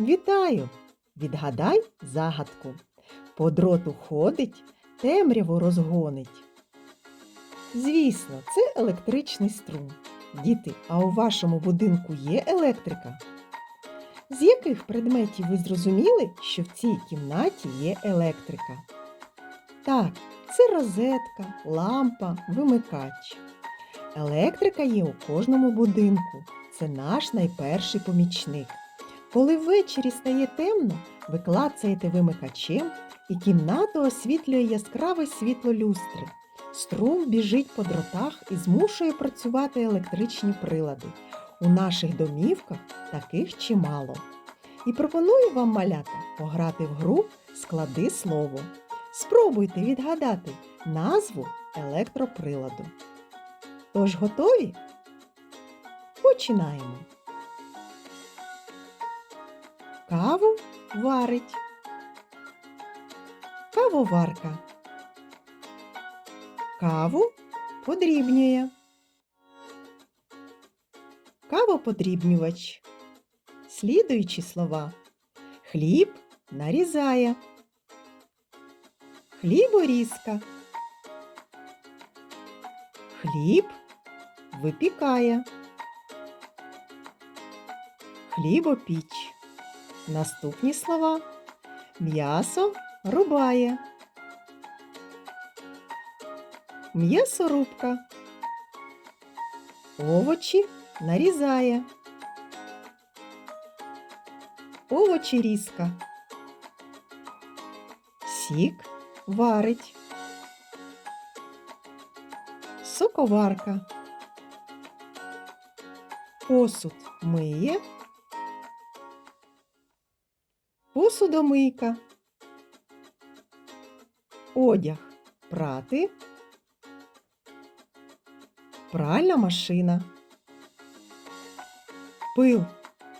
Вітаю! Відгадай загадку. По дроту ходить, темряву розгонить. Звісно, це електричний струм. Діти, а у вашому будинку є електрика? З яких предметів ви зрозуміли, що в цій кімнаті є електрика? Так, це розетка, лампа, вимикач. Електрика є у кожному будинку. Це наш найперший помічник. Коли ввечері стає темно, ви клацаєте вимикачем, і кімнату освітлює яскраве світло люстри. Струм біжить по дротах і змушує працювати електричні прилади. У наших домівках таких чимало. І пропоную вам, малята, пограти в гру Склади слово. Спробуйте відгадати назву електроприладу. Тож готові? Починаємо. Каву варить. Кавоварка. Каву подрібнює. Кавоподрібнювач. Слідуючі слова. Хліб нарізає. Хліборізка. Хліб випікає. Хлібопіч. Наступні слова. М'ясо рубає. М'ясорубка. Овочі нарізає. Овочерізка. Сік варить. Соковарка. Посуд миє. Посудомийка. Одяг прати. Пральна машина. Пил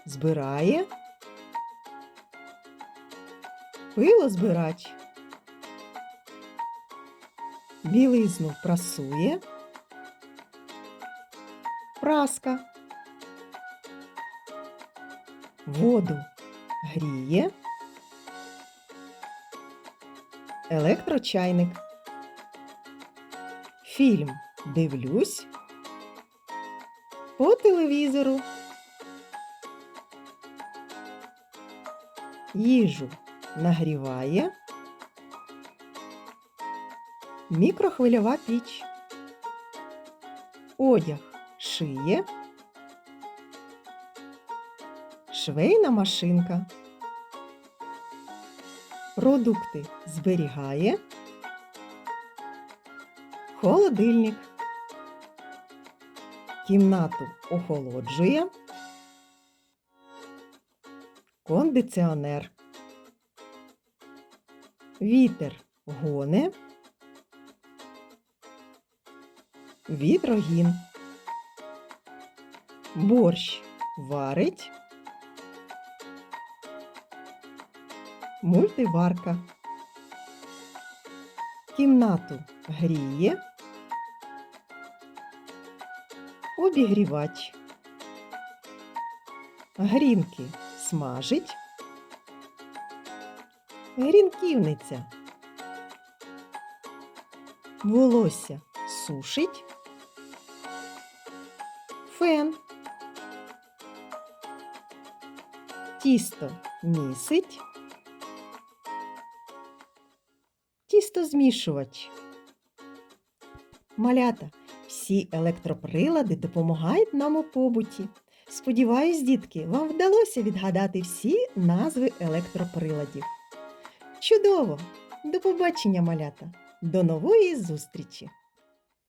збирає. Пилозбирач. Білизну прасує. Праска. Воду гріє. Електрочайник. Фільм дивлюсь. По телевізору. Їжу нагріває. Мікрохвильова піч. Одяг шиє. Швейна машинка. Продукти зберігає. Холодильник. Кімнату охолоджує. Кондиціонер. Вітер гоне. Вітрогін. Борщ варить. Мультиварка. Кімнату гріє. Обігрівач. Грінки смажить. Грінківниця. Волосся сушить. Фен. Тісто місить. Тістозмішувач. Малята. Всі електроприлади допомагають нам у побуті. Сподіваюсь, дітки, вам вдалося відгадати всі назви електроприладів. Чудово! До побачення, малята! До нової зустрічі!